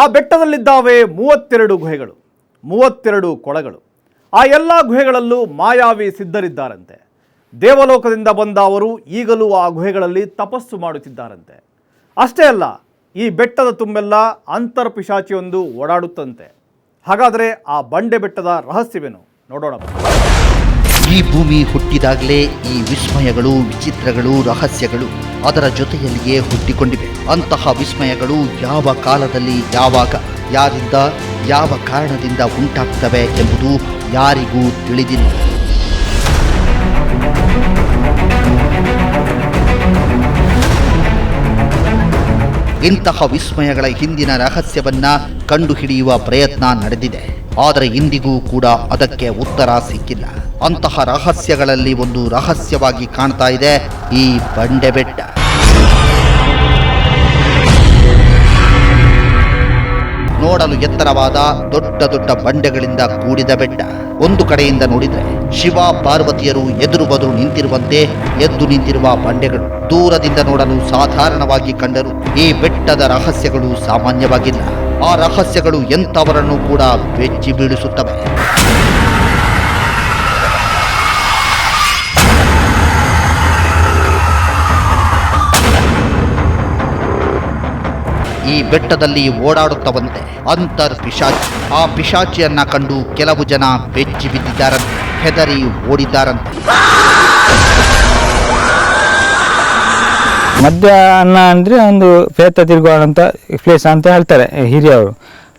ಆ ಬೆಟ್ಟದಲ್ಲಿದ್ದಾವೆ ಮೂವತ್ತೆರಡು ಗುಹೆಗಳು, ಮೂವತ್ತೆರಡು ಕೊಳಗಳು. ಆ ಎಲ್ಲ ಗುಹೆಗಳಲ್ಲೂ ಮಾಯಾವಿ ಸಿದ್ಧರಿದ್ದಾರಂತೆ. ದೇವಲೋಕದಿಂದ ಬಂದ ಅವರು ಈಗಲೂ ಆ ಗುಹೆಗಳಲ್ಲಿ ತಪಸ್ಸು ಮಾಡುತ್ತಿದ್ದಾರಂತೆ. ಅಷ್ಟೇ ಅಲ್ಲ, ಈ ಬೆಟ್ಟದ ತುಂಬೆಲ್ಲ ಅಂತರ್ಪಿಶಾಚಿಯೊಂದು ಓಡಾಡುತ್ತಂತೆ. ಹಾಗಾದರೆ ಆ ಬಂಡೆ ಬೆಟ್ಟದ ರಹಸ್ಯವೇನು? ನೋಡೋಣ. ಈ ಭೂಮಿ ಹುಟ್ಟಿದಾಗಲೇ ಈ ವಿಸ್ಮಯಗಳು, ವಿಚಿತ್ರಗಳು, ರಹಸ್ಯಗಳು ಅದರ ಜೊತೆಯಲ್ಲಿಯೇ ಹುಟ್ಟಿಕೊಂಡಿವೆ. ಅಂತಹ ವಿಸ್ಮಯಗಳು ಯಾವ ಕಾಲದಲ್ಲಿ ಯಾವಾಗ, ಯಾರಿಂದ, ಯಾವ ಕಾರಣದಿಂದ ಉಂಟಾಗ್ತವೆ ಎಂಬುದು ಯಾರಿಗೂ ತಿಳಿದಿಲ್ಲ. ಇಂತಹ ವಿಸ್ಮಯಗಳ ಹಿಂದಿನ ರಹಸ್ಯವನ್ನ ಕಂಡುಹಿಡಿಯುವ ಪ್ರಯತ್ನ ನಡೆದಿದೆ. ಆದರೆ ಇಂದಿಗೂ ಕೂಡ ಅದಕ್ಕೆ ಉತ್ತರ ಸಿಕ್ಕಿಲ್ಲ. ಅಂತಹ ರಹಸ್ಯಗಳಲ್ಲಿ ಒಂದು ರಹಸ್ಯವಾಗಿ ಕಾಣ್ತಾ ಇದೆ ಈ ಬಂಡೆ ಬೆಟ್ಟ. ನೋಡಲು ಎತ್ತರವಾದ ದೊಡ್ಡ ದೊಡ್ಡ ಬಂಡೆಗಳಿಂದ ಕೂಡಿದ ಬೆಟ್ಟ. ಒಂದು ಕಡೆಯಿಂದ ನೋಡಿದರೆ ಶಿವ ಪಾರ್ವತಿಯರು ಎದುರು ಬದುರು ನಿಂತಿರುವಂತೆ ಎದ್ದು ನಿಂತಿರುವ ಬಂಡೆಗಳು. ದೂರದಿಂದ ನೋಡಲು ಸಾಧಾರಣವಾಗಿ ಕಂಡರು ಈ ಬೆಟ್ಟದ ರಹಸ್ಯಗಳು ಸಾಮಾನ್ಯವಾಗಿಲ್ಲ. ಆ ರಹಸ್ಯಗಳು ಎಂಥವರನ್ನು ಕೂಡ ಬೆಚ್ಚಿ ಬೀಳಿಸುತ್ತವೆ. ಈ ಬೆಟ್ಟದಲ್ಲಿ ಓಡಾಡುತ್ತವಂತೆ. ಅಂತರ್ ಪಿಶಾಚಿ. ಆ ಪಿಶಾಚಿಯನ್ನ ಕಂಡು ಕೆಲವು ಜನ ಬೆಚ್ಚಿ ಬಿದ್ದಿದ್ದಾರಂತೆ. ಹೆದರಿ ಓಡಿದ್ದಾರಂತೆ. ಮಧ್ಯಾಹ್ನ ಅಂದರೆ ಒಂದು ಪ್ರೇತ ತಿರುಗುವಂಥ ಪ್ಲೇಸ್ ಅಂತ ಹೇಳ್ತಾರೆ ಹಿರಿಯವರು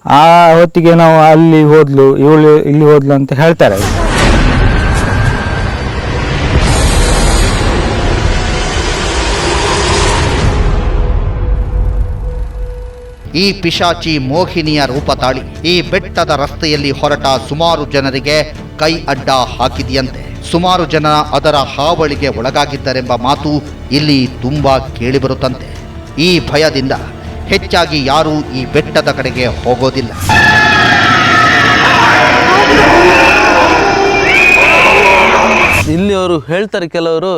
ಆ ಹೊತ್ತಿಗೆ ನಾವು ಅಲ್ಲಿ ಹೋದ್ಲು, ಇವಳು ಇಲ್ಲಿ ಹೋದ್ಲು ಅಂತ ಹೇಳ್ತಾರೆ. ಈ ಪಿಶಾಚಿ ಮೋಹಿನಿಯ ರೂಪ ತಾಳಿ ಈ ಬೆಟ್ಟದ ರಸ್ತೆಯಲ್ಲಿ ಹೊರಟ ಸುಮಾರು ಜನರಿಗೆ ಕೈ ಅಡ್ಡ ಹಾಕಿದೆಯಂತೆ. ಸುಮಾರು ಜನ ಅದರ ಹಾವಳಿಗೆ ಒಳಗಾಗಿದ್ದರೆಂಬ ಮಾತು ಇಲ್ಲಿ ತುಂಬಾ ಕೇಳಿಬರುತ್ತಂತೆ. ಈ ಭಯದಿಂದ ಹೆಚ್ಚಾಗಿ ಯಾರೂ ಈ ಬೆಟ್ಟದ ಕಡೆಗೆ ಹೋಗೋದಿಲ್ಲ. ಇಲ್ಲಿ ಅವರು ಹೇಳ್ತಾರೆ ಕೆಲವರು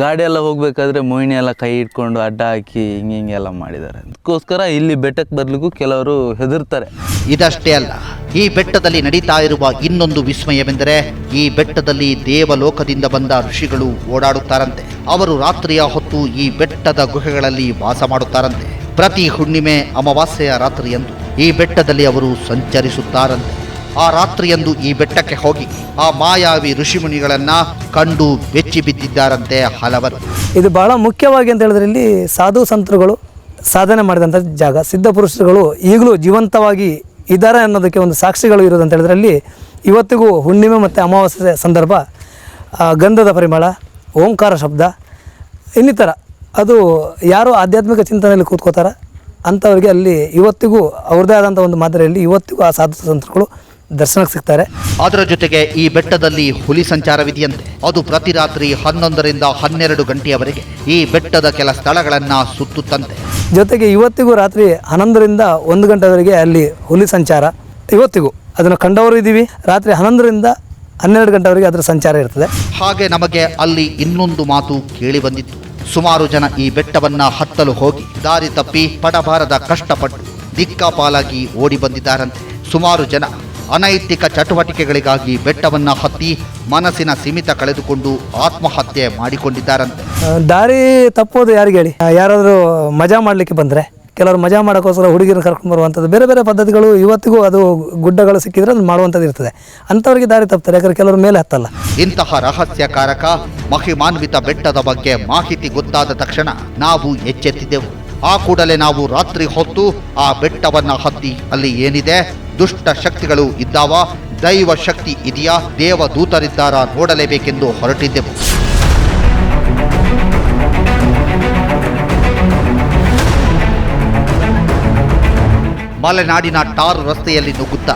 ಗಾಡಿ ಎಲ್ಲ ಹೋಗ್ಬೇಕಾದ್ರೆ ಮೋಹಿನಿ ಎಲ್ಲ ಕೈ ಇಟ್ಕೊಂಡು ಅಡ್ಡ ಹಾಕಿ ಹಿಂಗೆ ಎಲ್ಲ ಮಾಡಿದ್ದಾರೆ ಅದಕ್ಕೋಸ್ಕರ ಇಲ್ಲಿ ಬೆಟ್ಟಕ್ಕೆ ಬರ್ಲಿಕ್ಕೂ ಕೆಲವರು ಹೆದರ್ತಾರೆ. ಇದಷ್ಟೇ ಅಲ್ಲ, ಈ ಬೆಟ್ಟದಲ್ಲಿ ನಡೀತಾ ಇರುವ ಇನ್ನೊಂದು ವಿಸ್ಮಯವೆಂದರೆ ಈ ಬೆಟ್ಟದಲ್ಲಿ ದೇವಲೋಕದಿಂದ ಬಂದ ಋಷಿಗಳು ಓಡಾಡುತ್ತಾರಂತೆ. ಅವರು ರಾತ್ರಿಯ ಹೊತ್ತು ಈ ಬೆಟ್ಟದ ಗುಹೆಗಳಲ್ಲಿ ವಾಸ ಮಾಡುತ್ತಾರಂತೆ. ಪ್ರತಿ ಹುಣ್ಣಿಮೆ ಅಮಾವಾಸ್ಯೆಯ ರಾತ್ರಿಯಂದು ಈ ಬೆಟ್ಟದಲ್ಲಿ ಅವರು ಸಂಚರಿಸುತ್ತಾರಂತೆ. ಆ ರಾತ್ರಿಯಂದು ಈ ಬೆಟ್ಟಕ್ಕೆ ಹೋಗಿ ಆ ಮಾಯಾವಿ ಋಷಿಮುನಿಗಳನ್ನ ಕಂಡು ಬೆಚ್ಚಿ ಬಿದ್ದಿದ್ದಾರಂತೆ ಹಲವರು. ಇದು ಬಹಳ ಮುಖ್ಯವಾಗಿ ಅಂತ ಹೇಳಿದ್ರೆ ಇಲ್ಲಿ ಸಾಧು ಸಂತರುಗಳು ಸಾಧನೆ ಮಾಡಿದಂಥ ಜಾಗ. ಸಿದ್ಧ ಪುರುಷರುಗಳು ಈಗಲೂ ಜೀವಂತವಾಗಿ ಇದ್ದಾರೆ ಅನ್ನೋದಕ್ಕೆ ಒಂದು ಸಾಕ್ಷಿಗಳು ಇರೋದು ಅಂತ ಹೇಳಿದ್ರೆ ಅಲ್ಲಿ ಇವತ್ತಿಗೂ ಹುಣ್ಣಿಮೆ ಮತ್ತು ಅಮಾವಾಸ್ಯೆ ಸಂದರ್ಭ ಗಂಧದ ಪರಿಮಳ, ಓಂಕಾರ ಶಬ್ದ, ಇನ್ನಿತರ. ಅದು ಯಾರು ಆಧ್ಯಾತ್ಮಿಕ ಚಿಂತನೆಯಲ್ಲಿ ಕೂತ್ಕೋತಾರ? ಅಂಥವ್ರಿಗೆ ಅಲ್ಲಿ ಇವತ್ತಿಗೂ ಅವ್ರದ್ದೇ ಆದಂಥ ಒಂದು ಮಾದರಿಯಲ್ಲಿ ಇವತ್ತಿಗೂ ಆ ಸಾಧು ಸಂತರುಗಳು ದರ್ಶನಕ್ಕೆ ಸಿಗ್ತಾರೆ. ಅದರ ಜೊತೆಗೆ ಈ ಬೆಟ್ಟದಲ್ಲಿ ಹುಲಿ ಸಂಚಾರವಿದೆಯಂತೆ. ಅದು ಪ್ರತಿ ರಾತ್ರಿ ಹನ್ನೊಂದರಿಂದ ಹನ್ನೆರಡು ಗಂಟೆಯವರೆಗೆ ಈ ಬೆಟ್ಟದ ಕೆಲ ಸ್ಥಳಗಳನ್ನು ಸುತ್ತುತ್ತಂತೆ. ಜೊತೆಗೆ ಇವತ್ತಿಗೂ ರಾತ್ರಿ ಹನ್ನೊಂದರಿಂದ ಒಂದು ಗಂಟೆವರೆಗೆ ಅಲ್ಲಿ ಹುಲಿ ಸಂಚಾರ. ಇವತ್ತಿಗೂ ಅದನ್ನು ಕಂಡವರು ಇದ್ದೀವಿ. ರಾತ್ರಿ ಹನ್ನೊಂದರಿಂದ ಹನ್ನೆರಡು ಗಂಟೆವರೆಗೆ ಅದರ ಸಂಚಾರ ಇರ್ತದೆ. ಹಾಗೆ ನಮಗೆ ಅಲ್ಲಿ ಇನ್ನೊಂದು ಮಾತು ಕೇಳಿ ಬಂದಿತ್ತು. ಸುಮಾರು ಜನ ಈ ಬೆಟ್ಟವನ್ನ ಹತ್ತಲು ಹೋಗಿ ದಾರಿ ತಪ್ಪಿ ಪಡಬಾರದ ಕಷ್ಟಪಟ್ಟು ದಿಕ್ಕಾಪಾಲಾಗಿ ಓಡಿ ಬಂದಿದ್ದಾರಂತೆ. ಸುಮಾರು ಜನ ಅನೈತಿಕ ಚಟುವಟಿಕೆಗಳಿಗಾಗಿ ಬೆಟ್ಟವನ್ನ ಹತ್ತಿ ಮನಸ್ಸಿನ ಸೀಮಿತ ಕಳೆದುಕೊಂಡು ಆತ್ಮಹತ್ಯೆ ಮಾಡಿಕೊಂಡಿದ್ದಾರಂತೆ. ದಾರಿ ತಪ್ಪೋದು ಯಾರಿಗೆ ಹೇಳಿ? ಯಾರಾದರೂ ಮಜಾ ಮಾಡಲಿಕ್ಕೆ ಬಂದರೆ ಕೆಲವರು ಮಜಾ ಮಾಡೋಕ್ಕೋಸ್ಕರ ಹುಡುಗಿರನ್ನು ಕರ್ಕೊಂಡು ಬರುವಂಥದ್ದು ಬೇರೆ ಬೇರೆ ಪದ್ಧತಿಗಳು ಇವತ್ತಿಗೂ ಅದು ಗುಡ್ಡಗಳು ಸಿಕ್ಕಿದ್ರೆ ಅದು ಮಾಡುವಂಥದ್ದು ಇರ್ತದೆ. ಅಂಥವ್ರಿಗೆ ದಾರಿ ತಪ್ತಾರೆ ಯಾಕಂದ್ರೆ ಕೆಲವರು ಮೇಲೆ ಹತ್ತಲ್ಲ. ಇಂತಹ ರಹಸ್ಯಕಾರಕ ಮಹಿಮಾನ್ವಿತ ಬೆಟ್ಟದ ಬಗ್ಗೆ ಮಾಹಿತಿ ಗೊತ್ತಾದ ತಕ್ಷಣ ನಾವು ಎಚ್ಚೆತ್ತಿದ್ದೆವು. ಆ ಕೂಡಲೇ ನಾವು ರಾತ್ರಿ ಹೊತ್ತು ಆ ಬೆಟ್ಟವನ್ನ ಹತ್ತಿ ಅಲ್ಲಿ ಏನಿದೆ? ದುಷ್ಟ ಶಕ್ತಿಗಳು ಇದ್ದಾವ? ದೈವ ಶಕ್ತಿ ಇದೆಯಾ? ದೇವ ದೂತರಿದ್ದಾರ ನೋಡಲೇಬೇಕೆಂದು ಹೊರಟಿದ್ದೆವು. ಮಲೆನಾಡಿನ ಟಾರ್ ರಸ್ತೆಯಲ್ಲಿ ನುಗ್ಗುತ್ತಾ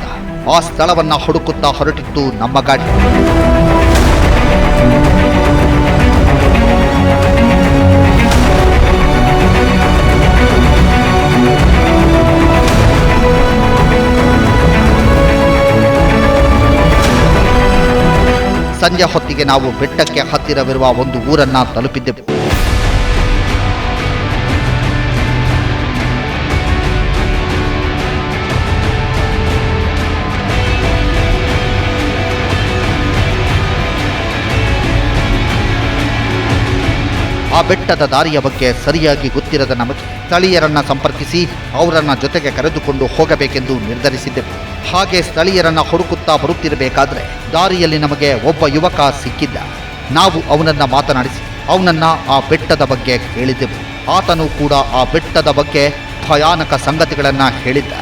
ಆ ಸ್ಥಳವನ್ನ ಹುಡುಕುತ್ತಾ ಹೊರಟಿತ್ತು ನಮ್ಮ ಗಾಡಿ. ಸಂಜೆ ಹೊತ್ತಿಗೆ ನಾವು ಬೆಟ್ಟಕ್ಕೆ ಹತ್ತಿರವಿರುವ ಒಂದು ಊರನ್ನ ತಲುಪಿದ್ದೆವು. ಆ ಬೆಟ್ಟದ ದಾರಿಯ ಬಗ್ಗೆ ಸರಿಯಾಗಿ ಗೊತ್ತಿರದ ನಮಗೆ ಸ್ಥಳೀಯರನ್ನು ಸಂಪರ್ಕಿಸಿ ಅವರನ್ನ ಜೊತೆಗೆ ಕರೆದುಕೊಂಡು ಹೋಗಬೇಕೆಂದು ನಿರ್ಧರಿಸಿದ್ದೆವು. ಹಾಗೆ ಸ್ಥಳೀಯರನ್ನು ಹುಡುಕುತ್ತಾ ಬರುತ್ತಿರಬೇಕಾದ್ರೆ ದಾರಿಯಲ್ಲಿ ನಮಗೆ ಒಬ್ಬ ಯುವಕ ಸಿಕ್ಕಿದ್ದ. ನಾವು ಅವನನ್ನ ಮಾತನಾಡಿಸಿ ಅವನನ್ನ ಆ ಬೆಟ್ಟದ ಬಗ್ಗೆ ಕೇಳಿದ್ದೆವು ಆತನು ಕೂಡ ಆ ಬೆಟ್ಟದ ಬಗ್ಗೆ ಭಯಾನಕ ಸಂಗತಿಗಳನ್ನ ಹೇಳಿದ್ದ.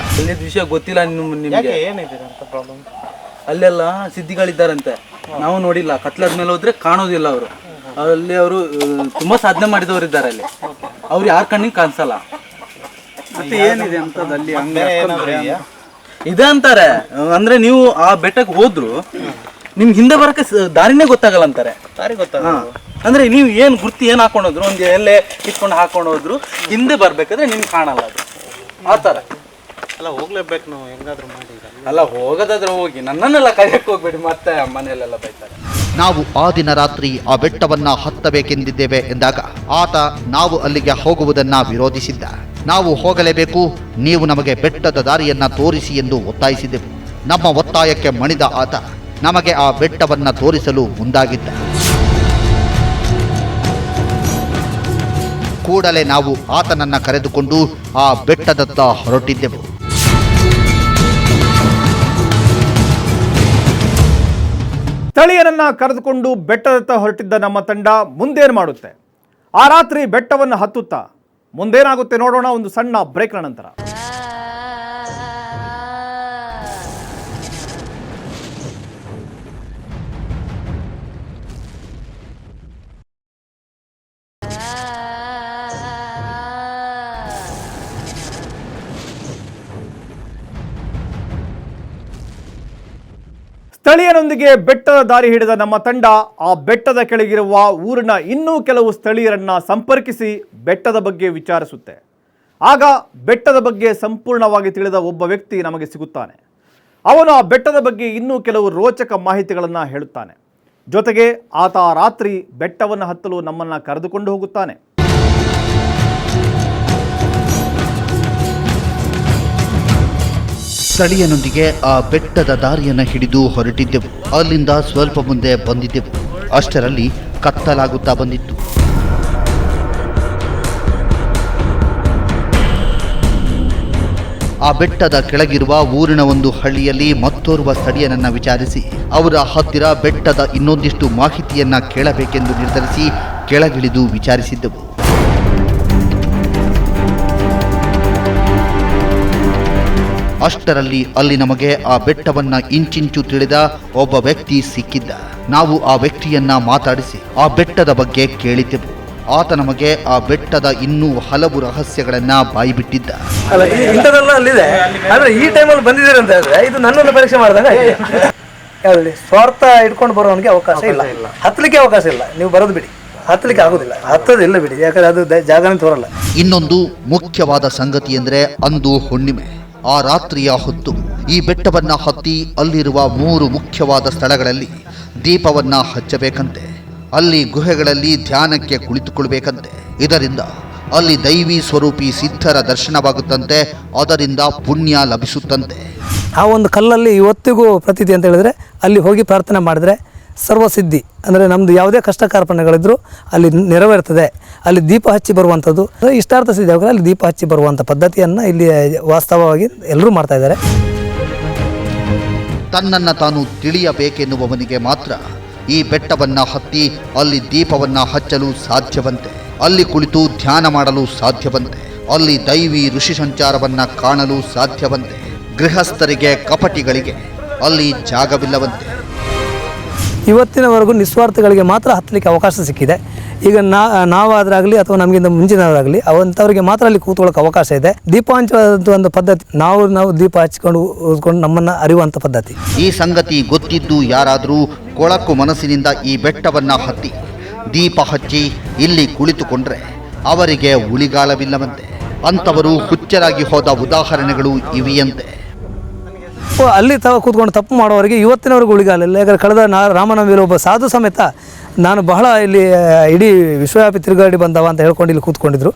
ವಿಷಯ ಗೊತ್ತಿಲ್ಲ ನಿಮ್- ನಿಮ್ಗೆ. ಅಲ್ಲೆಲ್ಲ ಸಿದ್ಧಿಗಳಿದ್ದಾರಂತೆ. ನಾವು ನೋಡಿಲ್ಲ. ಕತ್ಲದ ಮೇಲೆ ಹೋದ್ರೆ ಕಾಣೋದಿಲ್ಲ ಅವರು. ಅಲ್ಲಿ ಅವರು ತುಂಬಾ ಸಾಧನೆ ಮಾಡಿದವರು ಇದ್ದಾರೆ ಅಲ್ಲಿ. ಅವ್ರು ಯಾರ ಕಣ್ಣಿಗೆ ಕಾಣಿಸಲ್ಲ. ಮತ್ತೆ ಏನಿದೆ ಅಂತದಲ್ಲಿ ಅಲ್ಲಿ ಹಂಗೆ ಇದೆ ಅಂತಾರೆ. ಅಂದ್ರೆ ನೀವು ಆ ಬೆಟ್ಟಕ್ಕೆ ಹೋದ್ರು ನಿಮ್ ಹಿಂದೆ ಬರಕ್ಕೆ ಸ- ದಾರಿನೇ ಗೊತ್ತಾಗಲ್ಲ ಅಂತಾರೆ. ದಾರಿ ಗೊತ್ತಾಗಲ್ಲ. ಹಾ. ಅಂದ್ರೆ ನೀವು ಏನ್ ಗುರ್ತಿ ಏನ್ ಹಾಕೊಂಡು ಹೋದ್ರು ಒಂದ್ ಎಲ್ಲೇ ಇಟ್ಕೊಂಡು ಹಾಕೊಂಡು ಹೋದ್ರು ಹಿಂದೆ ಬರ್ಬೇಕಾದ್ರೆ ನಿಮ್ಗೆ ಕಾಣಲ್ಲ ಅದು. ಆತರ ಥರ. ಅಲ್ಲ ಹೋಗ್ಲೇಬೇಕು ನಾವು ಹೆಂಗಾದ್ರೂ ಮಾಡಿ ಅಲ್ಲ ಹೋಗೋದಾದ್ರೆ ಹೋಗಿ. ನನ್ನನ್ನೆಲ್ಲ ಕರೆಯಕ್ಕೆ ಹೋಗ್ಬೇಡಿ ಮತ್ತೆ ಮನೆಯಲ್ಲೆಲ್ಲ ಬೈತಾರೆ. ನಾವು ಆ ದಿನ ರಾತ್ರಿ ಆ ಬೆಟ್ಟವನ್ನ ಹತ್ತಬೇಕೆಂದಿದ್ದೇವೆ ಎಂದಾಗ, ಆತ ನಾವು ಅಲ್ಲಿಗೆ ಹೋಗುವುದನ್ನ ವಿರೋಧಿಸಿದ್ದ. ನಾವು ಹೋಗಲೇಬೇಕು, ನೀವು ನಮಗೆ ಬೆಟ್ಟದ ದಾರಿಯನ್ನ ತೋರಿಸಿ ಎಂದು ಒತ್ತಾಯಿಸಿದೆವು. ನಮ್ಮ ಒತ್ತಾಯಕ್ಕೆ ಮಣಿದ ಆತ ನಮಗೆ ಆ ಬೆಟ್ಟವನ್ನ ತೋರಿಸಲು ಮುಂದಾಗಿದ್ದ. ಕೂಡಲೇ ನಾವು ಆತನನ್ನ ಕರೆದುಕೊಂಡು ಆ ಬೆಟ್ಟದತ್ತ ಹೊರಟಿದ್ದೆವು. ಸ್ಥಳೀಯರನ್ನ ಕರೆದುಕೊಂಡು ಬೆಟ್ಟದತ್ತ ಹೊರಟಿದ್ದ ನಮ್ಮ ತಂಡ ಮುಂದೇನು ಮಾಡುತ್ತೆ? ಆ ರಾತ್ರಿ ಬೆಟ್ಟವನ್ನು ಹತ್ತುತ್ತಾ ಮುಂದೇನಾಗುತ್ತೆ ನೋಡೋಣ ಒಂದು ಸಣ್ಣ ಬ್ರೇಕ್ನ ನಂತರ. ಸ್ಥಳೀಯರೊಂದಿಗೆ ಬೆಟ್ಟದ ದಾರಿ ಹಿಡಿದ ನಮ್ಮ ತಂಡ, ಆ ಬೆಟ್ಟದ ಕೆಳಗಿರುವ ಊರಿನ ಇನ್ನೂ ಕೆಲವು ಸ್ಥಳೀಯರನ್ನ ಸಂಪರ್ಕಿಸಿ ಬೆಟ್ಟದ ಬಗ್ಗೆ ವಿಚಾರಿಸುತ್ತೆ. ಆಗ ಬೆಟ್ಟದ ಬಗ್ಗೆ ಸಂಪೂರ್ಣವಾಗಿ ತಿಳಿದ ಒಬ್ಬ ವ್ಯಕ್ತಿ ನಮಗೆ ಸಿಗುತ್ತಾನೆ. ಅವನು ಆ ಬೆಟ್ಟದ ಬಗ್ಗೆ ಇನ್ನೂ ಕೆಲವು ರೋಚಕ ಮಾಹಿತಿಗಳನ್ನು ಹೇಳುತ್ತಾನೆ. ಜೊತೆಗೆ ಆತ ರಾತ್ರಿ ಬೆಟ್ಟವನ್ನು ಹತ್ತಲು ನಮ್ಮನ್ನು ಕರೆದುಕೊಂಡು ಹೋಗುತ್ತಾನೆ. ಸ್ಥಳೀಯನೊಂದಿಗೆ ಆ ಬೆಟ್ಟದ ದಾರಿಯನ್ನು ಹಿಡಿದು ಹೊರಟಿದ್ದೆವು. ಅಲ್ಲಿಂದ ಸ್ವಲ್ಪ ಮುಂದೆ ಬಂದಿದ್ದೆವು. ಅಷ್ಟರಲ್ಲಿ ಕತ್ತಲಾಗುತ್ತಾ ಬಂದಿತ್ತು. ಆ ಬೆಟ್ಟದ ಕೆಳಗಿರುವ ಊರಿನ ಒಂದು ಹಳ್ಳಿಯಲ್ಲಿ ಮತ್ತೋರ್ವ ಸ್ಥಳೀಯನನ್ನ ವಿಚಾರಿಸಿ, ಅವರ ಹತ್ತಿರ ಬೆಟ್ಟದ ಇನ್ನೊಂದಿಷ್ಟು ಮಾಹಿತಿಯನ್ನ ಕೇಳಬೇಕೆಂದು ನಿರ್ಧರಿಸಿ ಕೆಳಗಿಳಿದು ವಿಚಾರಿಸಿದ್ದೆವು. ಅಷ್ಟರಲ್ಲಿ ಅಲ್ಲಿ ನಮಗೆ ಆ ಬೆಟ್ಟವನ್ನ ಇಂಚಿಂಚು ತಿಳಿದ ಒಬ್ಬ ವ್ಯಕ್ತಿ ಸಿಕ್ಕಿದ್ದ. ನಾವು ಆ ವ್ಯಕ್ತಿಯನ್ನ ಮಾತಾಡಿಸಿ ಆ ಬೆಟ್ಟದ ಬಗ್ಗೆ ಕೇಳಿದ್ದೆವು ಆತ ನಮಗೆ ಆ ಬೆಟ್ಟದ ಇನ್ನೂ ಹಲವು ರಹಸ್ಯಗಳನ್ನ ಬಾಯಿಬಿಟ್ಟಿದ್ದ. ಅಲ್ಲ ಈ- ಇಂಥದ್ದೆಲ್ಲ ಅಲ್ಲಿದೆ. ಆದ್ರೆ ಈ ಟೈಮಲ್ಲಿ ಬಂದಿದ್ದೀರಿ ಅಂತ ಹೇಳಿದ್ರೆ ಇದು ನನ್ನನ್ನು ಪರೀಕ್ಷೆ ಮಾಡಿದಾಗ ಸ್ವಾರ್ಥ ಇಟ್ಕೊಂಡು ಬರೋನಿಗೆ ಅವಕಾಶ ಇಲ್ಲ. ಹತ್ತಲಿಕ್ಕೆ ಅವಕಾಶ ಇಲ್ಲ. ನೀವು ಬರೋದು ಬಿಡಿ. ಹತ್ತಲಿಕ್ಕೆ ಆಗೋದಿಲ್ಲ. ಹತ್ತೋದಿಲ್ಲ ಬಿಡಿ. ಯಾಕಂದ್ರೆ ಅದು ದ- ಜಾಗನೇ ತೋರಲ್ಲ. ಇನ್ನೊಂದು ಮುಖ್ಯವಾದ ಸಂಗತಿ ಅಂದ್ರೆ ಅಂದು ಹುಣ್ಣಿಮೆ. ಆ ರಾತ್ರಿಯ ಹೊತ್ತು ಈ ಬೆಟ್ಟವನ್ನು ಹತ್ತಿ ಅಲ್ಲಿರುವ ಮೂರು ಮುಖ್ಯವಾದ ಸ್ಥಳಗಳಲ್ಲಿ ದೀಪವನ್ನು ಹಚ್ಚಬೇಕಂತೆ. ಅಲ್ಲಿ ಗುಹೆಗಳಲ್ಲಿ ಧ್ಯಾನಕ್ಕೆ ಕುಳಿತುಕೊಳ್ಬೇಕಂತೆ ಇದರಿಂದ ಅಲ್ಲಿ ದೈವಿ ಸ್ವರೂಪಿ ಸಿದ್ಧರ ದರ್ಶನವಾಗುತ್ತಂತೆ, ಅದರಿಂದ ಪುಣ್ಯ ಲಭಿಸುತ್ತಂತೆ. ಆ ಒಂದು ಕಲ್ಲಲ್ಲಿ ಇವತ್ತಿಗೂ ಪ್ರತೀತಿ ಅಂತ ಹೇಳಿದ್ರೆ, ಅಲ್ಲಿ ಹೋಗಿ ಪ್ರಾರ್ಥನೆ ಮಾಡಿದ್ರೆ ಸರ್ವಸಿದ್ಧಿ. ಅಂದರೆ ನಮ್ಮದು ಯಾವುದೇ ಕಷ್ಟ ಕಾರ್ಪಣ್ಯಗಳಿದ್ರು ಅಲ್ಲಿ ನೆರವೇರ್ತದೆ. ಅಲ್ಲಿ ದೀಪ ಹಚ್ಚಿ ಬರುವಂಥದ್ದು ಇಷ್ಟಾರ್ಥ ಸಿದ್ಧಿ ಆಗುವಾಗ ಅಲ್ಲಿ ದೀಪ ಹಚ್ಚಿ ಬರುವಂಥ ಪದ್ಧತಿಯನ್ನು ಇಲ್ಲಿ ವಾಸ್ತವವಾಗಿ ಎಲ್ಲರೂ ಮಾಡ್ತಾ ಇದ್ದಾರೆ. ತನ್ನನ್ನ ತಾನು ತಿಳಿಯಬೇಕೆನ್ನುವವನಿಗೆ ಮಾತ್ರ ಈ ಬೆಟ್ಟವನ್ನು ಹತ್ತಿ ಅಲ್ಲಿ ದೀಪವನ್ನು ಹಚ್ಚಲು ಸಾಧ್ಯವಂತೆ. ಅಲ್ಲಿ ಕುಳಿತು ಧ್ಯಾನ ಮಾಡಲು ಸಾಧ್ಯವಂತೆ. ಅಲ್ಲಿ ದೈವಿ ಋಷಿ ಸಂಚಾರವನ್ನು ಕಾಣಲು ಸಾಧ್ಯವಂತೆ. ಗೃಹಸ್ಥರಿಗೆ, ಕಪಟಿಗಳಿಗೆ ಅಲ್ಲಿ ಜಾಗವಿಲ್ಲವಂತೆ. ಇವತ್ತಿನವರೆಗೂ ನಿಸ್ವಾರ್ಥಗಳಿಗೆ ಮಾತ್ರ ಹತ್ತಲಿಕ್ಕೆ ಅವಕಾಶ ಸಿಕ್ಕಿದೆ. ಈಗ ನಾ, ನಾವಾದ್ರಾಗಲಿ ಅಥವಾ ನಮಗಿಂತ ಮುಂಚಿನವರಾಗಲಿ ಅವಂಥವ್ರಿಗೆ ಮಾತ್ರ ಅಲ್ಲಿ ಕೂತ್ಕೊಳ್ಳೋಕೆ ಅವಕಾಶ ಇದೆ. ದೀಪ ಹಂಚುವಂಥ ಒಂದು ಪದ್ಧತಿ, ನಾವು ನಾವು ದೀಪ ಹಚ್ಕೊಂಡು ಓದ್ಕೊಂಡು ನಮ್ಮನ್ನು ಅರಿಯುವಂಥ ಪದ್ಧತಿ. ಈ ಸಂಗತಿ ಗೊತ್ತಿದ್ದು ಯಾರಾದರೂ ಕೊಳಕು ಮನಸ್ಸಿನಿಂದ ಈ ಬೆಟ್ಟವನ್ನು ಹತ್ತಿ ದೀಪ ಹಚ್ಚಿ ಇಲ್ಲಿ ಕುಳಿತುಕೊಂಡ್ರೆ ಅವರಿಗೆ ಉಳಿಗಾಲವಿಲ್ಲವಂತೆ. ಅಂಥವರು ಹುಚ್ಚರಾಗಿ ಹೋದ ಉದಾಹರಣೆಗಳು ಇವೆಯಂತೆ. ಓ, ಅಲ್ಲಿ ತ ಕೂತ್ಕೊಂಡು ತಪ್ಪು ಮಾಡೋವರೆಗೆ ಇವತ್ತಿನವರೆಗೂ ಉಳಿಗಾಲಿಲ್ಲ. ಯಾಕಂದರೆ ಕಳೆದ ನಾ ರಾಮನವಮಿಯಲ್ಲಿ ಒಬ್ಬ ಸಾಧು ಸಮೇತ ನಾನು ಬಹಳ ಇಲ್ಲಿ ಇಡೀ ವಿಶ್ವವ್ಯಾಪಿ ತಿರುಗಾಡಿ ಬಂದವ ಅಂತ ಹೇಳ್ಕೊಂಡು ಇಲ್ಲಿ ಕೂತ್ಕೊಂಡಿದ್ರು.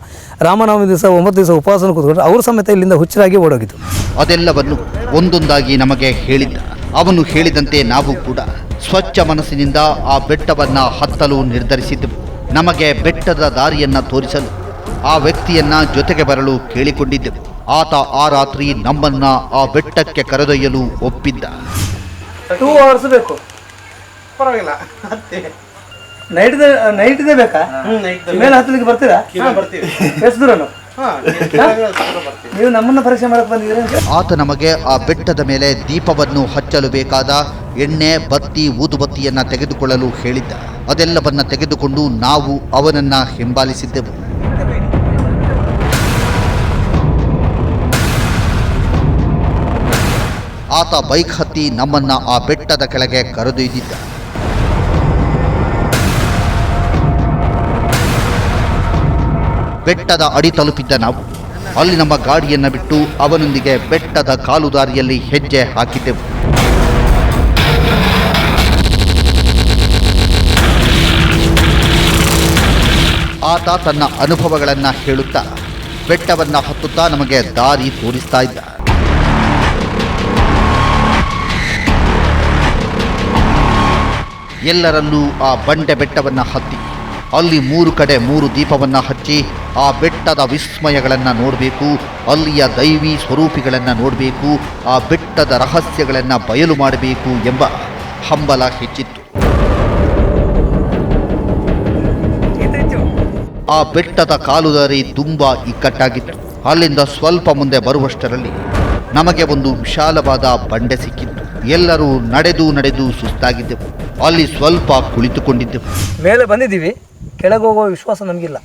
ರಾಮನವಮಿ ದಿವಸ ಒಂಬತ್ತು ದಿವಸ ಉಪವಾಸನ ಕೂತ್ಕೊಂಡ್ರು ಅವ್ರ ಸಮೇತ ಇಲ್ಲಿಂದ ಹುಚ್ಚರಾಗಿ ಓಡೋಗಿದ್ದು. ಅದೆಲ್ಲವನ್ನು ಒಂದೊಂದಾಗಿ ನಮಗೆ ಹೇಳಿದ್ದ. ಅವನು ಹೇಳಿದಂತೆ ನಾವು ಕೂಡ ಸ್ವಚ್ಛ ಮನಸ್ಸಿನಿಂದ ಆ ಬೆಟ್ಟವನ್ನು ಹತ್ತಲು ನಿರ್ಧರಿಸಿದ್ದೆವು. ನಮಗೆ ಬೆಟ್ಟದ ದಾರಿಯನ್ನು ತೋರಿಸಲು ಆ ವ್ಯಕ್ತಿಯನ್ನ ಜೊತೆಗೆ ಬರಲು ಕೇಳಿಕೊಂಡಿದ್ದೆವು. ಆತ ಆ ರಾತ್ರಿ ನಮ್ಮನ್ನ ಆ ಬೆಟ್ಟಕ್ಕೆ ಕರೆದೊಯ್ಯಲು ಒಪ್ಪಿದ್ದ. ಟೂ ಅವರ್ಸ್ ಬೇಕು. ಪರವಾಗಿಲ್ಲ. ನೈಟ್ ನೈಟ್ ಇದೆ ಬೇಕಾ? ಮೇಲೆ ಹತ್ತಲಿಕ್ಕೆ ಬರ್ತೀರಾ? ಬರ್ತೀವಿ. ಎಷ್ಟು ದೂರ ನೀವು ನಮ್ಮನ್ನ ಪರೀಕ್ಷೆ ಮಾಡಕ್ ಬಂದಿದ್ದೀರಾ ಆತ ನಮಗೆ ಆ ಬೆಟ್ಟದ ಮೇಲೆ ದೀಪವನ್ನು ಹಚ್ಚಲು ಬೇಕಾದ ಎಣ್ಣೆ ಬತ್ತಿ ಊದುಬತ್ತಿಯನ್ನ ತೆಗೆದುಕೊಳ್ಳಲು ಹೇಳಿದ್ದ. ಅದೆಲ್ಲವನ್ನ ತೆಗೆದುಕೊಂಡು ನಾವು ಅವನನ್ನ ಹಿಂಬಾಲಿಸಿದ್ದೆವು. ಆತ ಬೈಕ್ ಹತ್ತಿ ನಮ್ಮನ್ನ ಆ ಬೆಟ್ಟದ ಕೆಳಗೆ ಕರೆದೊಯ್ದಿದ್ದ ಬೆಟ್ಟದ ಅಡಿ ತಲುಪಿದ್ದ ನಾವು. ಅಲ್ಲಿ ನಮ್ಮ ಗಾಡಿಯನ್ನು ಬಿಟ್ಟು ಅವನೊಂದಿಗೆ ಬೆಟ್ಟದ ಕಾಲುದಾರಿಯಲ್ಲಿ ಹೆಜ್ಜೆ ಹಾಕಿದ್ದೆವು. ಆತ ತನ್ನ ಅನುಭವಗಳನ್ನು ಹೇಳುತ್ತಾ, ಬೆಟ್ಟವನ್ನು ಹತ್ತುತ್ತಾ ನಮಗೆ ದಾರಿ ತೋರಿಸ್ತಾ ಇದ್ದ. ಎಲ್ಲರಲ್ಲೂ ಆ ಬಂಡೆ ಬೆಟ್ಟವನ್ನು ಹತ್ತಿ, ಅಲ್ಲಿ ಮೂರು ಕಡೆ ಮೂರು ದೀಪವನ್ನು ಹಚ್ಚಿ, ಆ ಬೆಟ್ಟದ ವಿಸ್ಮಯಗಳನ್ನು ನೋಡಬೇಕು, ಅಲ್ಲಿಯ ದೈವಿ ಸ್ವರೂಪಿಗಳನ್ನು ನೋಡಬೇಕು, ಆ ಬೆಟ್ಟದ ರಹಸ್ಯಗಳನ್ನು ಬಯಲು ಮಾಡಬೇಕು ಎಂಬ ಹಂಬಲ ಹೆಚ್ಚಿತ್ತು. ಆ ಬೆಟ್ಟದ ಕಾಲುದಾರಿ ತುಂಬ ಇಕ್ಕಟ್ಟಾಗಿತ್ತು. ಅಲ್ಲಿಂದ ಸ್ವಲ್ಪ ಮುಂದೆ ಬರುವಷ್ಟರಲ್ಲಿ ನಮಗೆ ಒಂದು ವಿಶಾಲವಾದ ಬಂಡೆ ಸಿಕ್ಕಿತ್ತು ಎಲ್ಲರೂ ನಡೆದು ನಡೆದು ಸುಸ್ತಾಗಿದ್ದೆವು. ಅಲ್ಲಿ ಸ್ವಲ್ಪ ಕುಳಿತುಕೊಂಡಿದ್ದೆವು. ಮೇಲೆ ಬಂದಿದ್ದೀವಿ. ಕೆಳಗೆ ಹೋಗುವ ವಿಶ್ವಾಸ ನಮಗಿಲ್ಲ.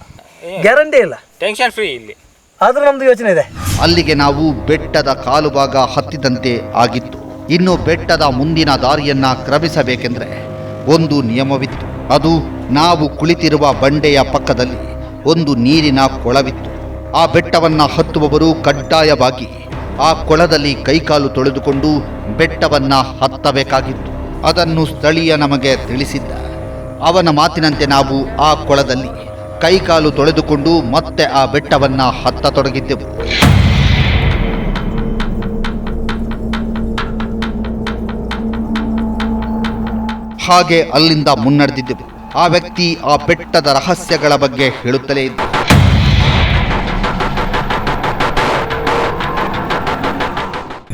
ಗ್ಯಾರಂಟಿ ಇಲ್ಲ. ಟೆನ್ಷನ್ ಫ್ರೀ ಇಲ್ಲಿ. ಆದರೂ ನಮ್ದು ಯೋಚನೆ ಇದೆ. ಅಲ್ಲಿಗೆ ನಾವು ಬೆಟ್ಟದ ಕಾಲುಭಾಗ ಹತ್ತಿದಂತೆ ಆಗಿತ್ತು. ಇನ್ನು ಬೆಟ್ಟದ ಮುಂದಿನ ದಾರಿಯನ್ನ ಕ್ರಮಿಸಬೇಕೆಂದರೆ ಒಂದು ನಿಯಮವಿತ್ತು. ಅದು ನಾವು ಕುಳಿತಿರುವ ಬಂಡೆಯ ಪಕ್ಕದಲ್ಲಿ ಒಂದು ನೀರಿನ ಕೊಳವಿತ್ತು. ಆ ಬೆಟ್ಟವನ್ನು ಹತ್ತುವವರು ಕಡ್ಡಾಯವಾಗಿ ಆ ಕೊಳದಲ್ಲಿ ಕೈಕಾಲು ತೊಳೆದುಕೊಂಡು ಬೆಟ್ಟವನ್ನ ಹತ್ತಬೇಕಾಗಿತ್ತು. ಅದನ್ನು ಸ್ಥಳೀಯ ನಮಗೆ ತಿಳಿಸಿದ್ದ. ಅವನ ಮಾತಿನಂತೆ ನಾವು ಆ ಕೊಳದಲ್ಲಿ ಕೈಕಾಲು ತೊಳೆದುಕೊಂಡು ಮತ್ತೆ ಆ ಬೆಟ್ಟವನ್ನ ಹತ್ತತೊಡಗಿದ್ದೆವು ಹಾಗೆ ಅಲ್ಲಿಂದ ಮುನ್ನಡೆದಿದ್ದೆವು. ಆ ವ್ಯಕ್ತಿ ಆ ಬೆಟ್ಟದ ರಹಸ್ಯಗಳ ಬಗ್ಗೆ ಹೇಳುತ್ತಲೇ ಇದ್ದ.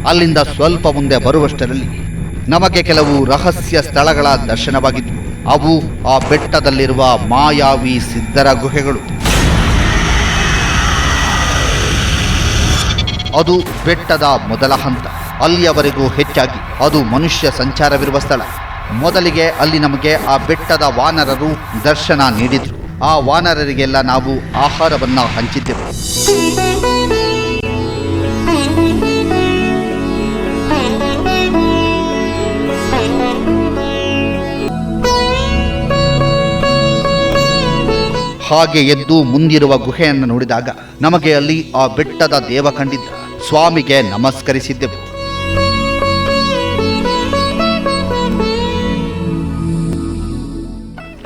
ಅಲ್ಲಿಂದ ಸ್ವಲ್ಪ ಮುಂದೆ ಬರುವಷ್ಟರಲ್ಲಿ ನಮಗೆ ಕೆಲವು ರಹಸ್ಯ ಸ್ಥಳಗಳ ದರ್ಶನವಾಗಿದ್ದು ಅವು ಆ ಬೆಟ್ಟದಲ್ಲಿರುವ ಮಾಯಾವಿ ಸಿದ್ಧರ ಗುಹೆಗಳು. ಅದು ಬೆಟ್ಟದ ಮೊದಲ ಹಂತ. ಅಲ್ಲಿಯವರೆಗೂ ಹೆಚ್ಚಾಗಿ ಅದು ಮನುಷ್ಯ ಸಂಚಾರವಿರುವ ಸ್ಥಳ. ಮೊದಲಿಗೆ ಅಲ್ಲಿ ನಮಗೆ ಆ ಬೆಟ್ಟದ ವಾನರರು ದರ್ಶನ ನೀಡಿದರು. ಆ ವಾನರರಿಗೆಲ್ಲ ನಾವು ಆಹಾರವನ್ನು ಹಂಚಿದ್ದೆವು. ಹಾಗೆ ಎದ್ದು ಮುಂದಿರುವ ಗುಹೆಯನ್ನು ನೋಡಿದಾಗ ನಮಗೆ ಅಲ್ಲಿ ಆ ಬೆಟ್ಟದ ದೇವ ಕಂಡಿದ್ದ. ಸ್ವಾಮಿಗೆ ನಮಸ್ಕರಿಸಿದ್ದೆವು.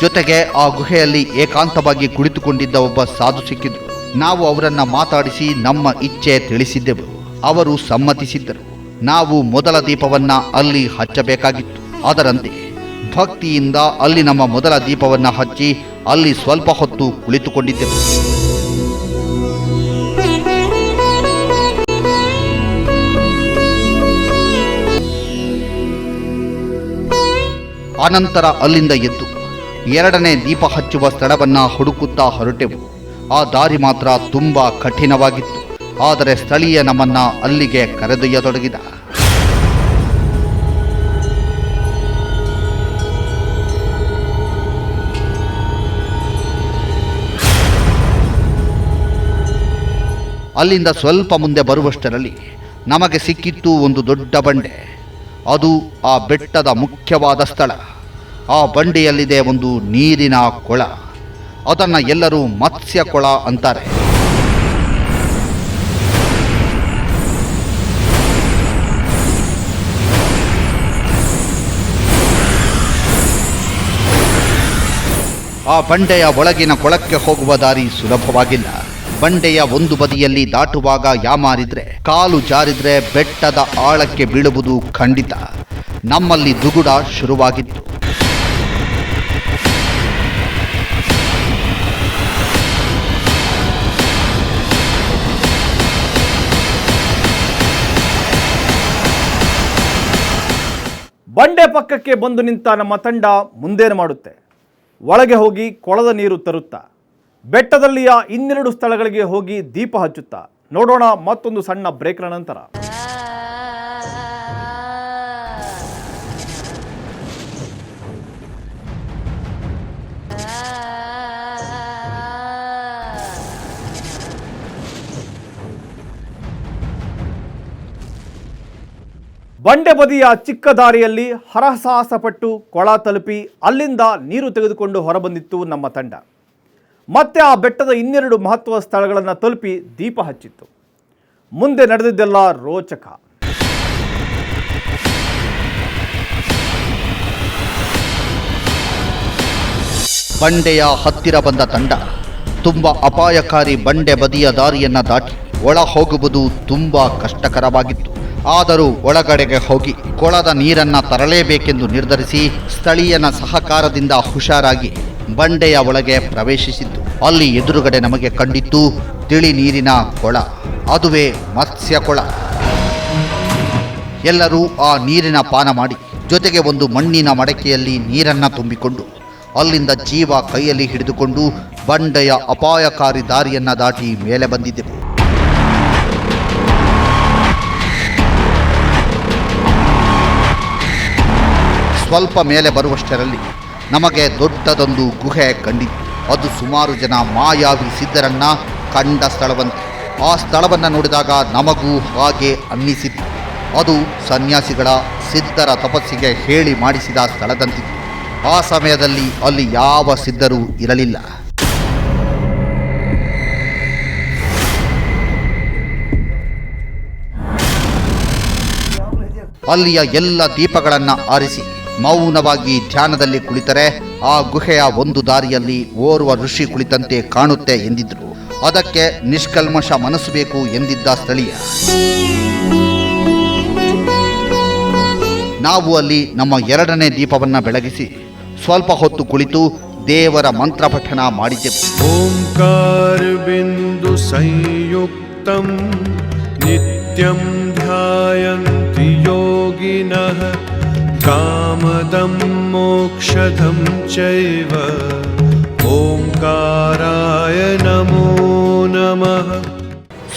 ಜೊತೆಗೆ ಆ ಗುಹೆಯಲ್ಲಿ ಏಕಾಂತವಾಗಿ ಕುಳಿತುಕೊಂಡಿದ್ದ ಒಬ್ಬ ಸಾಧು ಸಿಕ್ಕಿದ್ರು. ನಾವು ಅವರನ್ನ ಮಾತಾಡಿಸಿ ನಮ್ಮ ಇಚ್ಛೆ ತಿಳಿಸಿದ್ದೆವು. ಅವರು ಸಮ್ಮತಿಸಿದ್ದರು. ನಾವು ಮೊದಲ ದೀಪವನ್ನ ಅಲ್ಲಿ ಹಚ್ಚಬೇಕಾಗಿತ್ತು. ಅದರಂತೆ ಭಕ್ತಿಯಿಂದ ಅಲ್ಲಿ ನಮ್ಮ ಮೊದಲ ದೀಪವನ್ನ ಹಚ್ಚಿ ಅಲ್ಲಿ ಸ್ವಲ್ಪ ಹೊತ್ತು ಕುಳಿತುಕೊಂಡಿದ್ದೆವು ಅನಂತರ ಅಲ್ಲಿಂದ ಎದ್ದು ಎರಡನೇ ದೀಪ ಹಚ್ಚುವ ಸ್ಥಳವನ್ನ ಹುಡುಕುತ್ತಾ ಹೊರಟೆವು. ಆ ದಾರಿ ಮಾತ್ರ ತುಂಬಾ ಕಠಿಣವಾಗಿತ್ತು. ಆದರೆ ಸ್ಥಳೀಯ ನಮ್ಮನ್ನ ಅಲ್ಲಿಗೆ ಕರೆದೊಯ್ಯತೊಡಗಿದ. ಅಲ್ಲಿಂದ ಸ್ವಲ್ಪ ಮುಂದೆ ಬರುವಷ್ಟರಲ್ಲಿ ನಮಗೆ ಸಿಕ್ಕಿತ್ತು ಒಂದು ದೊಡ್ಡ ಬಂಡೆ. ಅದು ಆ ಬೆಟ್ಟದ ಮುಖ್ಯವಾದ ಸ್ಥಳ. ಆ ಬಂಡೆಯಲ್ಲಿದೆ ಒಂದು ನೀರಿನ ಕೊಳ. ಅದನ್ನು ಎಲ್ಲರೂ ಮತ್ಸ್ಯ ಕೊಳ ಅಂತಾರೆ. ಆ ಬಂಡೆಯ ಒಳಗಿನ ಕೊಳಕ್ಕೆ ಹೋಗುವ ದಾರಿ ಸುಲಭವಾಗಿಲ್ಲ. ಬಂಡೆಯ ಒಂದು ಬದಿಯಲ್ಲಿ ದಾಟುವಾಗ ಯಾಮಾರಿದ್ರೆ, ಕಾಲು ಜಾರಿದ್ರೆ ಬೆಟ್ಟದ ಆಳಕ್ಕೆ ಬೀಳುವುದು ಖಂಡಿತ. ನಮ್ಮಲ್ಲಿ ದುಗುಡ ಶುರುವಾಗಿತ್ತು. ಬಂಡೆ ಪಕ್ಕಕ್ಕೆ ಬಂದು ನಿಂತ ನಮ್ಮ ತಂಡ ಮುಂದೇನು ಮಾಡುತ್ತೆ? ಒಳಗೆ ಹೋಗಿ ಕೊಳದ ನೀರು ತರುತ್ತಾ? ಬೆಟ್ಟದಲ್ಲಿಯ ಇನ್ನೆರಡು ಸ್ಥಳಗಳಿಗೆ ಹೋಗಿ ದೀಪ ಹಚ್ಚುತ್ತಾ. ನೋಡೋಣ ಮತ್ತೊಂದು ಸಣ್ಣ ಬ್ರೇಕ್ನ ನಂತರ. ಬಂಡೆ ಬದಿಯ ಚಿಕ್ಕ ದಾರಿಯಲ್ಲಿ ಹರಸಾಹಸಪಟ್ಟು ಕೊಳ ತಲುಪಿ ಅಲ್ಲಿಂದ ನೀರು ತೆಗೆದುಕೊಂಡು ಹೊರಬಂದಿತ್ತು ನಮ್ಮ ತಂಡ. ಮತ್ತೆ ಆ ಬೆಟ್ಟದ ಇನ್ನೆರಡು ಮಹತ್ವದ ಸ್ಥಳಗಳನ್ನು ತಲುಪಿ ದೀಪ ಹಚ್ಚಿತ್ತು. ಮುಂದೆ ನಡೆದಿದ್ದೆಲ್ಲ ರೋಚಕ. ಬಂಡೆಯ ಹತ್ತಿರ ಬಂದ ತಂಡ ತುಂಬ ಅಪಾಯಕಾರಿ ಬಂಡೆ ಬದಿಯ ದಾರಿಯನ್ನ ದಾಟಿ ಒಳ ಹೋಗುವುದು ತುಂಬ ಕಷ್ಟಕರವಾಗಿತ್ತು. ಆದರೂ ಒಳಗಡೆಗೆ ಹೋಗಿ ಕೊಳದ ನೀರನ್ನ ತರಲೇಬೇಕೆಂದು ನಿರ್ಧರಿಸಿ ಸ್ಥಳೀಯನ ಸಹಕಾರದಿಂದ ಹುಷಾರಾಗಿ ಬಂಡೆಯ ಒಳಗೆ ಪ್ರವೇಶಿಸಿದ್ದು. ಅಲ್ಲಿ ಎದುರುಗಡೆ ನಮಗೆ ಕಂಡಿತ್ತು ತಿಳಿ ನೀರಿನ ಕೊಳ, ಅದುವೇ ಮತ್ಸ್ಯ ಕೊಳ. ಎಲ್ಲರೂ ಆ ನೀರಿನ ಪಾನ ಮಾಡಿ ಜೊತೆಗೆ ಒಂದು ಮಣ್ಣಿನ ಮಡಕೆಯಲ್ಲಿ ನೀರನ್ನು ತುಂಬಿಕೊಂಡು, ಅಲ್ಲಿಂದ ಜೀವ ಕೈಯಲ್ಲಿ ಹಿಡಿದುಕೊಂಡು ಬಂಡೆಯ ಅಪಾಯಕಾರಿ ದಾರಿಯನ್ನು ದಾಟಿ ಮೇಲೆ ಬಂದಿದ್ದೆವು. ಸ್ವಲ್ಪ ಮೇಲೆ ಬರುವಷ್ಟರಲ್ಲಿ ನಮಗೆ ದೊಡ್ಡದೊಂದು ಗುಹೆ ಕಂಡಿತ್ತು ಅದು ಸುಮಾರು ಜನ ಮಾಯಾವಿ ಸಿದ್ಧರನ್ನ ಕಂಡ ಸ್ಥಳವಂತೆ. ಆ ಸ್ಥಳವನ್ನು ನೋಡಿದಾಗ ನಮಗೂ ಹಾಗೆ ಅನ್ನಿಸಿತ್ತು ಅದು ಸನ್ಯಾಸಿಗಳ ಸಿದ್ಧರ ತಪಸ್ಸಿಗೆ ಹೇಳಿ ಮಾಡಿಸಿದ ಸ್ಥಳದಂತಿತ್ತು. ಆ ಸಮಯದಲ್ಲಿ ಅಲ್ಲಿ ಯಾವ ಸಿದ್ಧರೂ ಇರಲಿಲ್ಲ. ಅಲ್ಲಿಯ ಎಲ್ಲ ದೀಪಗಳನ್ನು ಆರಿಸಿ. ಮೌನವಾಗಿ ಧ್ಯಾನದಲ್ಲಿ ಕುಳಿತರೆ ಆ ಗುಹೆಯ ಒಂದು ದಾರಿಯಲ್ಲಿ ಓರ್ವ ಋಷಿ ಕುಳಿತಂತೆ ಕಾಣುತ್ತೆ ಎಂದಿದ್ರು. ಅದಕ್ಕೆ ನಿಷ್ಕಲ್ಮಶ ಮನಸ್ಸು ಬೇಕು ಎಂದಿದ್ದ ಸ್ಥಳೀಯ. ನಾವು ಅಲ್ಲಿ ನಮ್ಮ ಎರಡನೇ ದೀಪವನ್ನು ಬೆಳಗಿಸಿ ಸ್ವಲ್ಪ ಹೊತ್ತು ಕುಳಿತು ದೇವರ ಮಂತ್ರ ಪಠಣ ಮಾಡಿದ್ದೆವು ಓಂಕಾರ ಬಿಂದು ನಿತ್ಯಂ ಧ್ಯಾಯಂತಿ ಯೋಗಿನಃ कामदं मोक्षदं चैव ओङ्काराय नमो नमः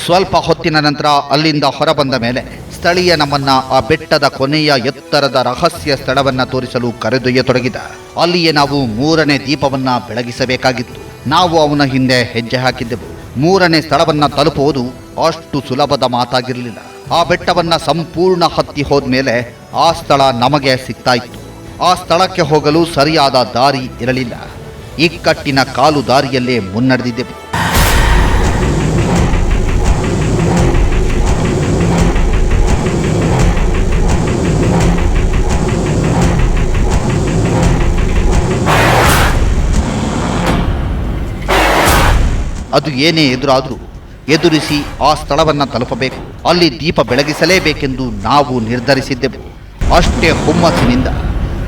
ಸ್ವಲ್ಪ ಹೊತ್ತಿನ ನಂತರ ಅಲ್ಲಿಂದ ಹೊರಬಂದ ಮೇಲೆ ಸ್ಥಳೀಯ ನಮ್ಮನ್ನ ಆ ಬೆಟ್ಟದ ಕೊನೆಯ ಎತ್ತರದ ರಹಸ್ಯ ಸ್ಥಳವನ್ನ ತೋರಿಸಲು ಕರೆದೊಯ್ಯತೊಡಗಿದ ಅಲ್ಲಿಯೇ ನಾವು ಮೂರನೇ ದೀಪವನ್ನ ಬೆಳಗಿಸಬೇಕಾಗಿತ್ತು ನಾವು ಅವನ ಹಿಂದೆ ಹೆಜ್ಜೆ ಹಾಕಿದ್ದೆವು ಮೂರನೇ ಸ್ಥಳವನ್ನ ತಲುಪುವುದು ಅಷ್ಟು ಸುಲಭದ ಮಾತಾಗಿರಲಿಲ್ಲ ಆ ಬೆಟ್ಟವನ್ನ ಸಂಪೂರ್ಣ ಹತ್ತಿ ಹೋದ್ಮೇಲೆ ಆ ಸ್ಥಳ ನಮಗೆ ಸಿಗ್ತಾ ಇತ್ತು ಆ ಸ್ಥಳಕ್ಕೆ ಹೋಗಲು ಸರಿಯಾದ ದಾರಿ ಇರಲಿಲ್ಲ. ಇಕ್ಕಟ್ಟಿನ ಕಾಲು ದಾರಿಯಲ್ಲೇ ಮುನ್ನಡೆದಿದ್ದೆವು. ಅದು ಏನೇ ಎದುರಾದರೂ ಎದುರಿಸಿ ಆ ಸ್ಥಳವನ್ನು ತಲುಪಬೇಕು. ಅಲ್ಲಿ ದೀಪ ಬೆಳಗಿಸಲೇಬೇಕೆಂದು ನಾವು ನಿರ್ಧರಿಸಿದ್ದೆವು. ಅಷ್ಟೇ ಹುಮ್ಮಸ್ಸಿನಿಂದ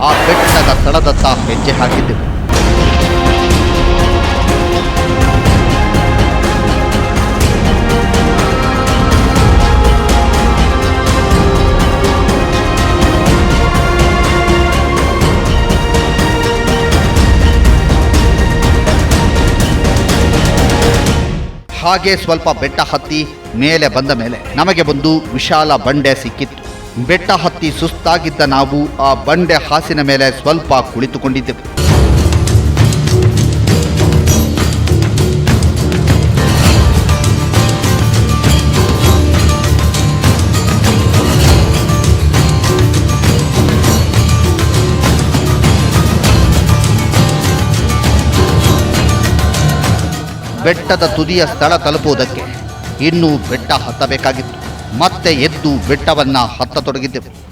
ಆ ಬೆಟ್ಟದ ಸ್ಥಳದತ್ತ ಹೆಜ್ಜೆ ಹಾಕಿದ್ದೆವು. ಹಾಗೆ ಸ್ವಲ್ಪ ಬೆಟ್ಟ ಹತ್ತಿ ಮೇಲೆ ಬಂದ ಮೇಲೆ ನಮಗೆ ಬಂದು ವಿಶಾಲ ಬಂಡೆ ಸಿಕ್ಕಿತ್ತು. ಬೆಟ್ಟ ಹತ್ತಿ ಸುಸ್ತಾಗಿದ್ದ ನಾವು ಆ ಬಂಡೆ ಹಾಸಿನ ಮೇಲೆ ಸ್ವಲ್ಪ ಕುಳಿತುಕೊಂಡಿದ್ದೆವು. ಬೆಟ್ಟದ ತುದಿಯ ಸ್ಥಳ ತಲುಪುವುದಕ್ಕೆ ಇನ್ನೂ ಬೆಟ್ಟ ಹತ್ತಬೇಕಾಗಿತ್ತು. ಮತ್ತೆ ಎದ್ದು ಬೆಟ್ಟವನ್ನು ಹತ್ತತೊಡಗಿದ್ದೆವು.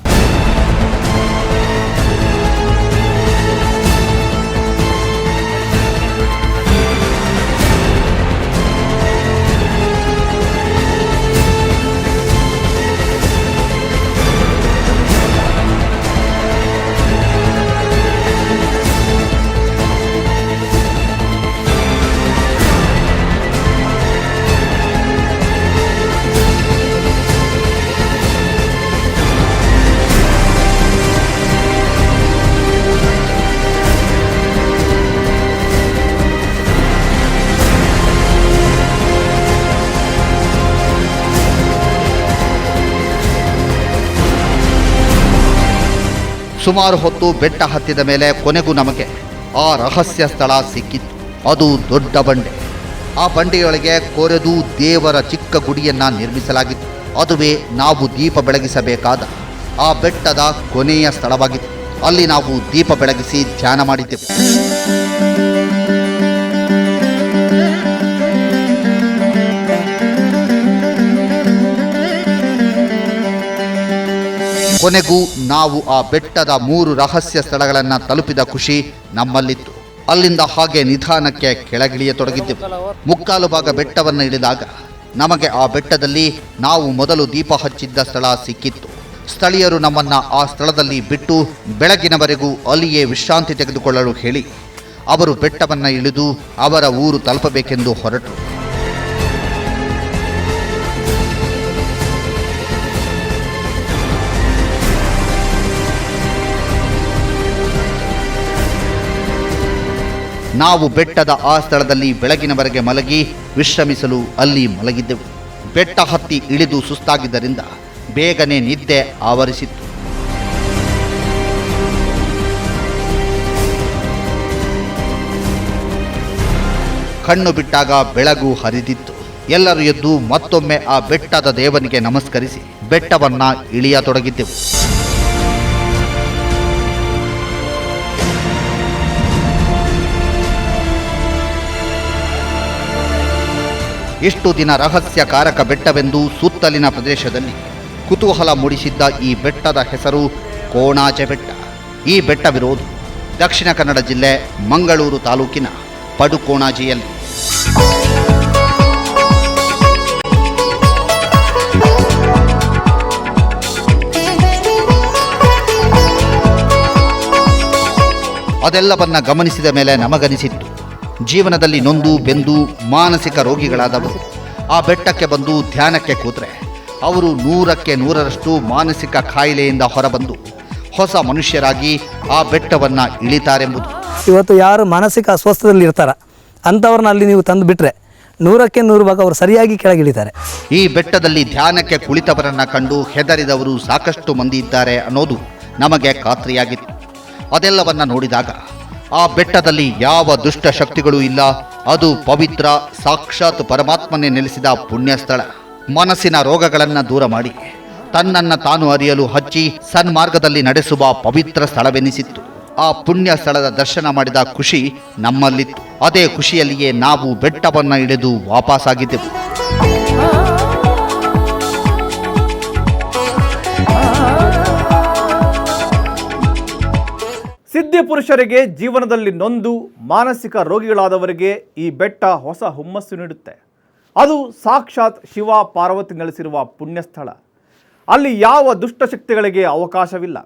ಸುಮಾರು ಹೊತ್ತು ಬೆಟ್ಟ ಹತ್ತಿದ ಮೇಲೆ ಕೊನೆಗೂ ನಮಗೆ ಆ ರಹಸ್ಯ ಸ್ಥಳ ಸಿಕ್ಕಿತ್ತು ಅದು ದೊಡ್ಡ ಬಂಡೆ. ಆ ಬಂಡೆಯೊಳಗೆ ಕೊರೆದು ದೇವರ ಚಿಕ್ಕ ಗುಡಿಯನ್ನು ನಿರ್ಮಿಸಲಾಗಿತ್ತು. ಅದುವೇ ನಾವು ದೀಪ ಬೆಳಗಿಸಬೇಕಾದ ಆ ಬೆಟ್ಟದ ಕೊನೆಯ ಸ್ಥಳವಾಗಿತ್ತು. ಅಲ್ಲಿ ನಾವು ದೀಪ ಬೆಳಗಿಸಿ ಧ್ಯಾನ ಮಾಡಿದ್ದೆವು. ಕೊನೆಗೂ ನಾವು ಆ ಬೆಟ್ಟದ ಮೂರು ರಹಸ್ಯ ಸ್ಥಳಗಳನ್ನು ತಲುಪಿದ ಖುಷಿ ನಮ್ಮಲ್ಲಿತ್ತು. ಅಲ್ಲಿಂದ ಹಾಗೆ ನಿಧಾನಕ್ಕೆ ಕೆಳಗಿಳಿಯತೊಡಗಿದ್ದೆವು ಮುಕ್ಕಾಲು ಭಾಗ ಬೆಟ್ಟವನ್ನು ಇಳಿದಾಗ ನಮಗೆ ಆ ಬೆಟ್ಟದಲ್ಲಿ ನಾವು ಮೊದಲು ದೀಪ ಹಚ್ಚಿದ್ದ ಸ್ಥಳ ಸಿಕ್ಕಿತ್ತು. ಸ್ಥಳೀಯರು ನಮ್ಮನ್ನ ಆ ಸ್ಥಳದಲ್ಲಿ ಬಿಟ್ಟು ಬೆಳಗಿನವರೆಗೂ ಅಲ್ಲಿಯೇ ವಿಶ್ರಾಂತಿ ತೆಗೆದುಕೊಳ್ಳಲು ಹೇಳಿ, ಅವರು ಬೆಟ್ಟವನ್ನು ಇಳಿದು ಅವರ ಊರು ತಲುಪಬೇಕೆಂದು ಹೊರಟರು. ನಾವು ಬೆಟ್ಟದ ಆ ಸ್ಥಳದಲ್ಲಿ ಬೆಳಗಿನವರೆಗೆ ಮಲಗಿ ವಿಶ್ರಮಿಸಲು ಅಲ್ಲಿ ಮಲಗಿದ್ದೆವು. ಬೆಟ್ಟ ಹತ್ತಿ ಇಳಿದು ಸುಸ್ತಾಗಿದ್ದರಿಂದ ಬೇಗನೆ ನಿದ್ದೆ ಆವರಿಸಿತ್ತು. ಕಣ್ಣು ಬಿಟ್ಟಾಗ ಬೆಳಗು ಹರಿದಿತ್ತು. ಎಲ್ಲರೂ ಎದ್ದು ಮತ್ತೊಮ್ಮೆ ಆ ಬೆಟ್ಟದ ದೇವನಿಗೆ ನಮಸ್ಕರಿಸಿ ಬೆಟ್ಟವನ್ನ ಇಳಿಯತೊಡಗಿದ್ದೆವು. ಇಷ್ಟು ದಿನ ರಹಸ್ಯಕಾರಕ ಬೆಟ್ಟವೆಂದು ಸುತ್ತಲಿನ ಪ್ರದೇಶದಲ್ಲಿ ಕುತೂಹಲ ಮೂಡಿಸಿದ್ದ ಈ ಬೆಟ್ಟದ ಹೆಸರು ಕೋಣಾಜೆ ಬೆಟ್ಟ. ಈ ಬೆಟ್ಟವಿರೋದು ದಕ್ಷಿಣ ಕನ್ನಡ ಜಿಲ್ಲೆ ಮಂಗಳೂರು ತಾಲೂಕಿನ ಪಡುಕೋಣಾಜಿಯಲ್ಲಿ. ಅದೆಲ್ಲವನ್ನ ಗಮನಿಸಿದ ಮೇಲೆ ನಮಗನಿಸಿತ್ತು. ಜೀವನದಲ್ಲಿ ನೊಂದು ಬೆಂದು ಮಾನಸಿಕ ರೋಗಿಗಳಾದವರು. ಆ ಬೆಟ್ಟಕ್ಕೆ ಬಂದು ಧ್ಯಾನಕ್ಕೆ ಕೂತ್ರೆ ಅವರು ನೂರಕ್ಕೆ ನೂರರಷ್ಟು ಮಾನಸಿಕ ಕಾಯಿಲೆಯಿಂದ ಹೊರಬಂದು ಹೊಸ ಮನುಷ್ಯರಾಗಿ ಆ ಬೆಟ್ಟವನ್ನು ಇಳಿತಾರೆಂಬುದು. ಇವತ್ತು ಯಾರು ಮಾನಸಿಕ ಅಸ್ವಸ್ಥದಲ್ಲಿ ಇರ್ತಾರ ಅಂಥವ್ರನ್ನ ಅಲ್ಲಿ ನೀವು ತಂದು ಬಿಟ್ಟರೆ ನೂರಕ್ಕೆ ನೂರು ಭಾಗ ಅವರು ಸರಿಯಾಗಿ ಕೆಳಗಿಳಿತಾರೆ ಈ ಬೆಟ್ಟದಲ್ಲಿ ಧ್ಯಾನಕ್ಕೆ ಕುಳಿತವರನ್ನ ಕಂಡು ಹೆದರಿದವರು ಸಾಕಷ್ಟು ಮಂದಿ ಇದ್ದಾರೆ ಅನ್ನೋದು ನಮಗೆ ಖಾತ್ರಿಯಾಗಿತ್ತು ಅದೆಲ್ಲವನ್ನ ನೋಡಿದಾಗ ಆ ಬೆಟ್ಟದಲ್ಲಿ ಯಾವ ದುಷ್ಟ ಶಕ್ತಿಗಳೂ ಇಲ್ಲ. ಅದು ಪವಿತ್ರ, ಸಾಕ್ಷಾತ್ ಪರಮಾತ್ಮನೇ ನೆಲೆಸಿದ ಪುಣ್ಯ ಸ್ಥಳ ಮನಸ್ಸಿನ ರೋಗಗಳನ್ನು ದೂರ ಮಾಡಿ. ತನ್ನನ್ನ ತಾನು ಅರಿಯಲು ಹಚ್ಚಿ ಸನ್ಮಾರ್ಗದಲ್ಲಿ ನಡೆಸುವ ಪವಿತ್ರ ಸ್ಥಳವೆನಿಸಿತ್ತು. ಆ ಪುಣ್ಯ ಸ್ಥಳದ ದರ್ಶನ ಮಾಡಿದ ಖುಷಿ ನಮ್ಮಲ್ಲಿತ್ತು. ಅದೇ ಖುಷಿಯಲ್ಲಿಯೇ ನಾವು ಬೆಟ್ಟವನ್ನು ಇಳಿದು ವಾಪಸ್ಸಾಗಿದ್ದೆವು ಸಿದ್ಧಿ ಪುರುಷರಿಗೆ ಜೀವನದಲ್ಲಿ ನೊಂದು, ಮಾನಸಿಕ ರೋಗಿಗಳಾದವರಿಗೆ ಈ ಬೆಟ್ಟ ಹೊಸ ಹುಮ್ಮಸ್ಸು ನೀಡುತ್ತೆ. ಅದು ಸಾಕ್ಷಾತ್ ಶಿವ ಪಾರ್ವತಿ ನೆಲೆಸಿರುವ ಪುಣ್ಯಸ್ಥಳ. ಅಲ್ಲಿ ಯಾವ ದುಷ್ಟಶಕ್ತಿಗಳಿಗೆ ಅವಕಾಶವಿಲ್ಲ.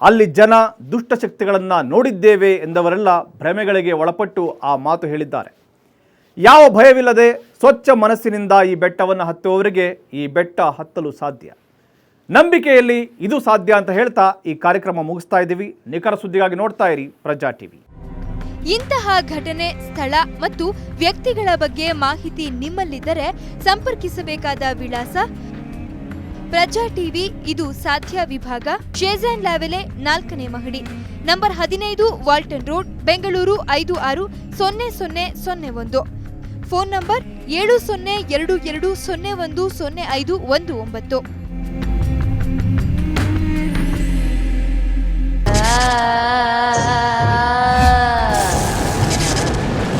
ಅಲ್ಲಿ ಜನ ದುಷ್ಟಶಕ್ತಿಗಳನ್ನು ನೋಡಿದ್ದೇವೆ ಎಂದವರೆಲ್ಲ ಭ್ರಮೆಗಳಿಗೆ ಒಳಪಟ್ಟು ಆ ಮಾತು ಹೇಳಿದ್ದಾರೆ. ಯಾವ ಭಯವಿಲ್ಲದೆ ಸ್ವಚ್ಛ ಮನಸ್ಸಿನಿಂದ ಈ ಬೆಟ್ಟವನ್ನು ಹತ್ತುವವರಿಗೆ ಈ ಬೆಟ್ಟ ಹತ್ತಲು ಸಾಧ್ಯ. ನಂಬಿಕೆಯಲ್ಲಿ ಇದು ಸಾಧ್ಯ ಅಂತ ಹೇಳ್ತಾ ಈ ಕಾರ್ಯಕ್ರಮ ಮುಗಿಸ್ತಾ ಇದ್ದೀವಿ. ನಿಖರ ಸುದ್ದಿಗಾಗಿ ನೋಡ್ತಾ ಇರಿ ಪ್ರಜಾ ಟಿವಿ. ಇಂತಹ ಘಟನೆ, ಸ್ಥಳ ಮತ್ತು ವ್ಯಕ್ತಿಗಳ ಬಗ್ಗೆ ಮಾಹಿತಿ ನಿಮ್ಮಲ್ಲಿದ್ದರೆ ಸಂಪರ್ಕಿಸಬೇಕಾದ ವಿಳಾಸ ಪ್ರಜಾ ಟಿವಿ ಇದು ಸಾಧ್ಯ ವಿಭಾಗ, ಶೇಜಾನ್ ಲಾವೆಲೆ ನಾಲ್ಕನೇ ಮಹಡಿ. ನಂಬರ್ ಹದಿನೈದು ವಾಲ್ಟನ್ ರೋಡ್, ಬೆಂಗಳೂರು ಐದು ಆರು ಸೊನ್ನೆ ಸೊನ್ನೆ ಸೊನ್ನೆ ಒಂದು. ಫೋನ್ ನಂಬರ್ ಏಳು ಸೊನ್ನೆ ಎರಡು ಎರಡು ಸೊನ್ನೆ ಒಂದು ಸೊನ್ನೆ ಐದು ಒಂದು ಒಂಬತ್ತು. love.